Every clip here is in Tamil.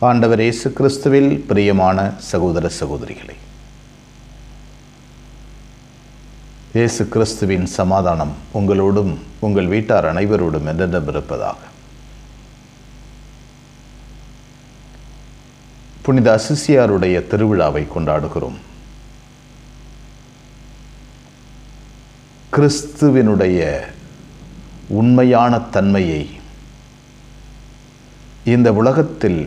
ஆண்டவர் இயேசு கிறிஸ்துவில் பிரியமான சகோதர சகோதரிகளே இயேசு கிறிஸ்துவின் சமாதானம் உங்களோடும் உங்கள் வீட்டார் அனைவரோடும் என்றென்றும் இருப்பதாக புனித அசிசியாருடைய திருவிழாவை கொண்டாடுகிறோம். கிறிஸ்துவினுடைய உண்மையான தன்மையை இந்த உலகத்தில்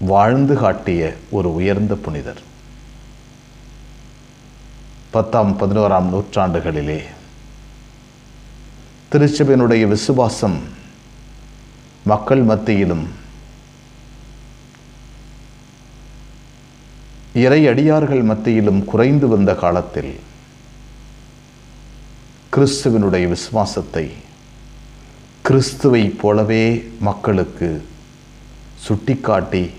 வாழ்ந்து காட்டிய ஒரு உயர்ந்த புனிதர். பத்தாம் பதினோராம் நூற்றாண்டுகளிலே திருச்சபையினுடைய விசுவாசம் மக்கள் மத்தியிலும் இறை அடியார்கள் மத்தியிலும் குறைந்து வந்த காலத்தில் கிறிஸ்துவனுடைய விசுவாசத்தை கிறிஸ்துவை போலவே மக்களுக்கு சுட்டிக்காட்டி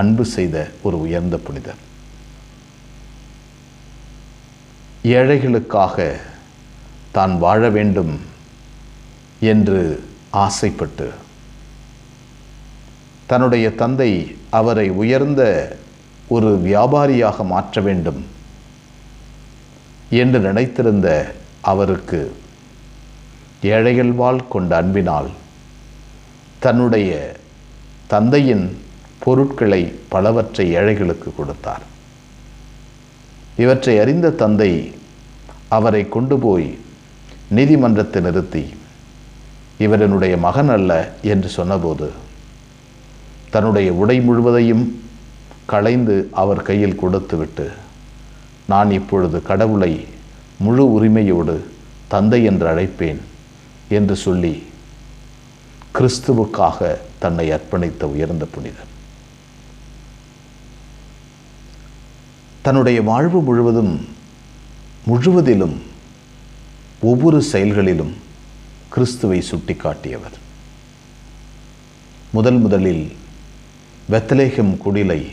அன்பு செய்த ஒரு உயர்ந்த புனிதர். ஏழைகளுக்காக தான் வாழ வேண்டும் என்று ஆசைப்பட்டு தன்னுடைய தந்தை அவரை உயர்ந்த ஒரு வியாபாரியாக மாற்ற வேண்டும் என்று நினைத்திருந்த அவருக்கு ஏழைகள் வாழ் கொண்ட அன்பினால் தன்னுடைய தந்தையின் பொருட்களை பலவற்றை ஏழைகளுக்கு கொடுத்தார். இவற்றை அறிந்த தந்தை அவரை கொண்டு போய் நீதிமன்றத்தில் நிறுத்தி இவரனுடைய மகன் அல்ல என்று சொன்னபோது தன்னுடைய உடை முழுவதையும் களைந்து அவர் கையில் கொடுத்துவிட்டு நான் இப்பொழுது கடவுளை முழு உரிமையோடு தந்தை என்று அழைப்பேன் என்று சொல்லி கிறிஸ்துவுக்காக தன்னை அர்ப்பணித்த உயர்ந்த புனிதர் தன்னுடைய வாழ்வு முழுவதும் முழுவதிலும் ஒவ்வொரு செயல்களிலும் கிறிஸ்துவை சுட்டிக்காட்டியவர். முதல் முதலில் வெத்தலேகம் குடிலை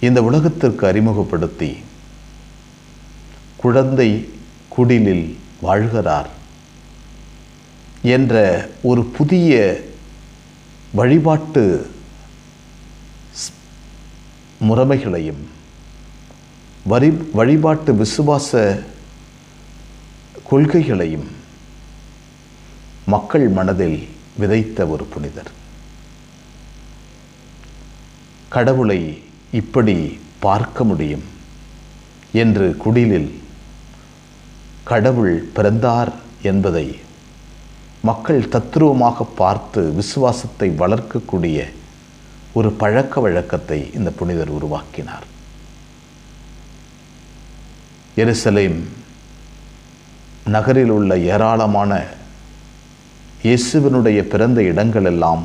இந்த உலகத்திற்கு அறிமுகப்படுத்தி குழந்தை குடிலில் வாழ்கிறார் என்ற ஒரு புதிய வழிபாட்டு முறைமைகளையும் வரி வழிபாட்டு விசுவாச கொள்கைகளையும் மக்கள் மனதில் விதைத்த ஒரு புனிதர். கடவுளை இப்படி பார்க்க முடியும் என்று குடிலில் கடவுள் பிறந்தார் என்பதை மக்கள் தத்துருவமாக பார்த்து விசுவாசத்தை வளர்க்கக்கூடிய ஒரு பழக்க வழக்கத்தை இந்த புனிதர் உருவாக்கினார். எருசலேம் நகரில் உள்ள ஏராளமான இயேசுவினுடைய பிறந்த இடங்களெல்லாம்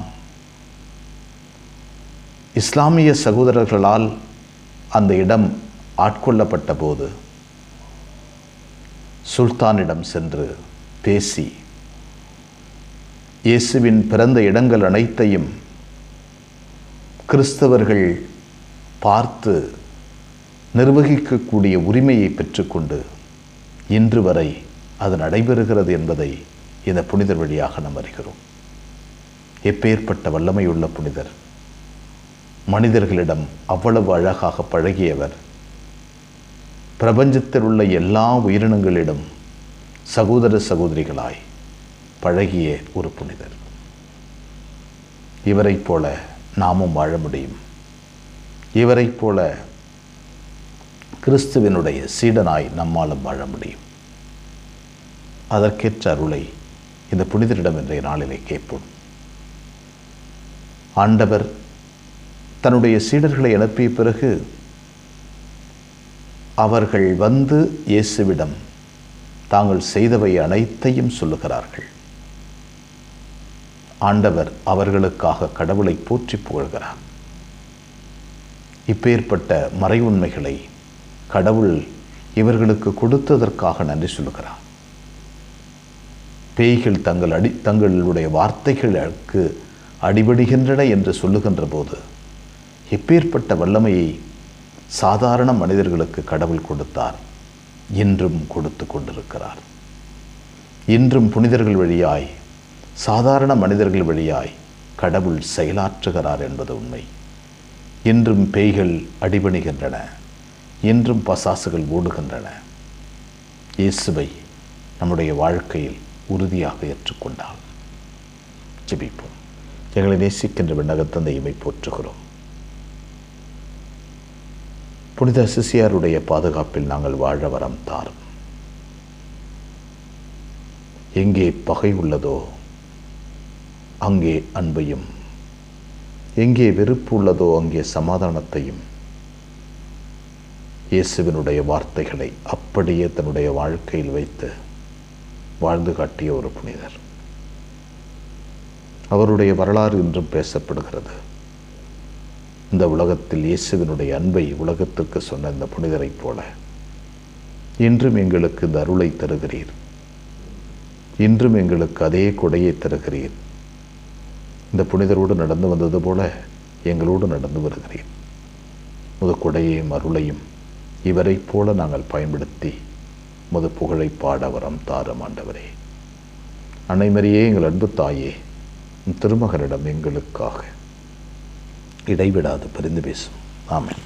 இஸ்லாமிய சகோதரர்களால் அந்த இடம் ஆட்கொள்ளப்பட்ட போது சுல்தானிடம் சென்று பேசி இயேசுவின் பிறந்த இடங்கள் அனைத்தையும் கிறிஸ்தவர்கள் பார்த்து நிர்வகிக்கக்கூடிய உரிமையை பெற்றுக்கொண்டு இன்று வரை அது நடைபெறுகிறது என்பதை இந்த புனிதர் வழியாக நாம் அறிகிறோம். எப்பேற்பட்ட வல்லமையுள்ள புனிதர். மனிதர்களிடம் அவ்வளவு அழகாக பழகியவர். பிரபஞ்சத்தில் உள்ள எல்லா உயிரினங்களிடம் சகோதர சகோதரிகளாய் பழகிய ஒரு புனிதர். இவரைப் போல நாமும் வாழ முடியும். இவரைப் போல கிறிஸ்துவனுடைய சீடனாய் நம்மாலும் வாழ முடியும். அதற்கேற்ற அருளை இந்த புனிதரிடம் இன்றைய நாளிலே கேட்போம். ஆண்டவர் தன்னுடைய சீடர்களை அனுப்பிய பிறகு அவர்கள் வந்து இயேசுவிடம் தாங்கள் செய்தவை அனைத்தையும் சொல்லுகிறார்கள். ஆண்டவர் அவர்களுக்காக கடவுளை போற்றி புகழ்கிறார். இப்பேற்பட்ட மறை உண்மைகளை கடவுள் இவர்களுக்கு கொடுத்ததற்காக நன்றி சொல்லுகிறார். பேய்கள் தங்கள் அடி தங்களுடைய வார்த்தைகளுக்கு அடிபடுகின்றன என்று சொல்லுகின்ற போது எப்பேற்பட்ட வல்லமையை சாதாரண மனிதர்களுக்கு கடவுள் கொடுத்தார் இன்றும் கொடுத்து கொண்டிருக்கிறார். இன்றும் புனிதர்கள் வழியாய் சாதாரண மனிதர்கள் வழியாய் கடவுள் செயலாற்றுகிறார் என்பது உண்மை. இன்றும் பேய்கள் அடிபணிகின்றன. இன்றும் பசாசுகள் ஓடுகின்றன. இயேசுவை நம்முடைய வாழ்க்கையில் உறுதியாக ஏற்றுக்கொண்டால் ஜெபிப்போம். எங்களை நேசிக்கின்ற விண்ணகத்தந்தையுமை போற்றுகிறோம். புனித சிசியாருடைய பாதுகாப்பில் நாங்கள் வாழ வரம் தாரும். எங்கே பகை உள்ளதோ அங்கே அன்பையும் எங்கே வெறுப்பு உள்ளதோ அங்கே சமாதானத்தையும் இயேசுவினுடைய வார்த்தைகளை அப்படியே தன்னுடைய வாழ்க்கையில் வைத்து வாழ்ந்து காட்டிய ஒரு புனிதர். அவருடைய வரலாறு இன்றும் பேசப்படுகிறது. இந்த உலகத்தில் இயேசுவினுடைய அன்பை உலகத்திற்கு சொன்ன இந்த புனிதரைப் போல இன்றும் எங்களுக்கு இந்த அருளை தருகிறீர். இன்றும் எங்களுக்கு அதே கொடையை தருகிறீர். இந்த புனிதரோடு நடந்து வந்தது போல எங்களோடு நடந்து வருகிறீர். முது கொடையையும் அருளையும் இவரைப் போல நாங்கள் பயன்படுத்தி முது புகழை பாட வரம் தாரம் ஆண்டவரே. அனைமரியே எங்கள் அன்பு தாயே திருமகனிடம் எங்களுக்காக இடைவிடாது பரிந்து பேசும். ஆமாம்